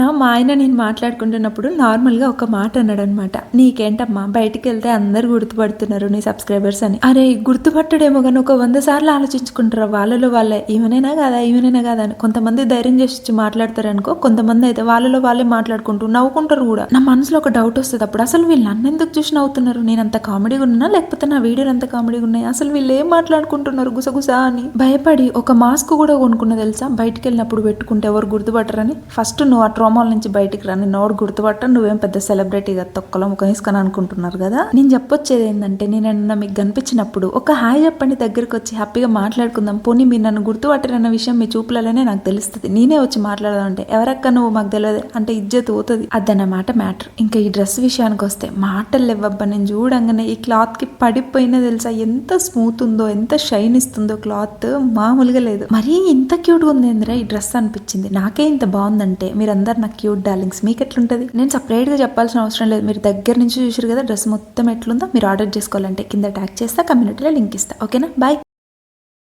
నిన్న మా ఆయన నేను మాట్లాడుకుంటున్నప్పుడు నార్మల్గా ఒక మాట అన్నాడు అనమాట నీకేంటమ్మా బయటికి వెళ్తే అందరు గుర్తుపడుతున్నారు నీ సబ్స్క్రైబర్స్ అని. అరే గుర్తుపట్టడేమో కానీ ఒక వంద సార్లు ఆలోచించుకుంటారు? వాళ్ళలో వాళ్ళే. ఈమెనైనా కాదా? ఈమెనైనా కాదా? అని కొంతమంది ధైర్యం చేసి వచ్చి మాట్లాడతారు అనుకో కొంతమంది అయితే వాళ్ళలో వాళ్ళే మాట్లాడుకుంటూ నవ్వుకుంటారు కూడా. నా మనసులో ఒక డౌట్ వస్తుంది అప్పుడు. అసలు వీళ్ళు నన్ను ఎందుకు చూసి నవ్వుతున్నారు? నేను అంత కామెడీగా ఉన్నా లేకపోతే నా వీడియోలు అంత కామెడీగా ఉన్నాయి? అసలు వీళ్ళు ఏం మాట్లాడుకుంటున్నారు? గుసగుసా అని. భయపడి ఒక మాస్క్ కూడా కొనుక్కున్న తెలుసా? బయటికి వెళ్ళినప్పుడు పెట్టుకుంటే ఎవరు గుర్తుపట్టరని? ఫస్ట్ నువ్వు ఆ ట్రోమాల నుంచి బయటికి రాని నోడు ఎవరు గుర్తుపట్ట నువ్వేం పెద్ద సెలబ్రిటీగా తొక్కలో ముఖం వేసుకొని అనుకుంటున్నారు కదా? నేను చెప్పొచ్చేది ఏంటంటే నేను మీకు కనిపించినప్పుడు ఒక హాయ్ చెప్పండి దగ్గరికి వచ్చి హ్యాపీగా మాట్లాడుకుందాం పోనీ మీరు నన్ను గుర్తుపట్టరన్న విషయం మీ చూపులలోనే నాకు తెలుస్తుంది. నేనే వచ్చి మాట్లాడదామంటే ఎవరక్క నువ్వు? మాకు తెలియదు అంటే ఇజ్జత్ పోతుంది. అదన్నమాట మ్యాటర్. ఇంకా ఈ డ్రెస్ విషయానికి వస్తే మాటలు లేవబ్బా నేను చూడంగానే ఈ క్లాత్కి పడిపోయినా తెలుసా? ఎంత స్మూత్ ఉందో ఎంత షైన్ ఇస్తుందో క్లాత్ మామూలుగా లేదు. మరీ ఇంత క్యూట్గా ఉంది ఈ డ్రెస్ అనిపించింది. నాకే ఇంత బాగుందంటే మీరందరు నా క్యూట్ డార్లింగ్స్ మీకు ఎట్లుంటుంది నేను సపరేట్గా చెప్పాల్సిన అవసరం లేదు. మీరు దగ్గర నుంచి చూసారు కదా డ్రెస్ మొత్తం ఎట్లుందో మీరు ఆర్డర్ చేసుకోవాలంటే కింద ట్యాగ్ చేస్తా కమ్యూనిటీలో లింక్ ఇస్తా. ఓకేనా? బాయ్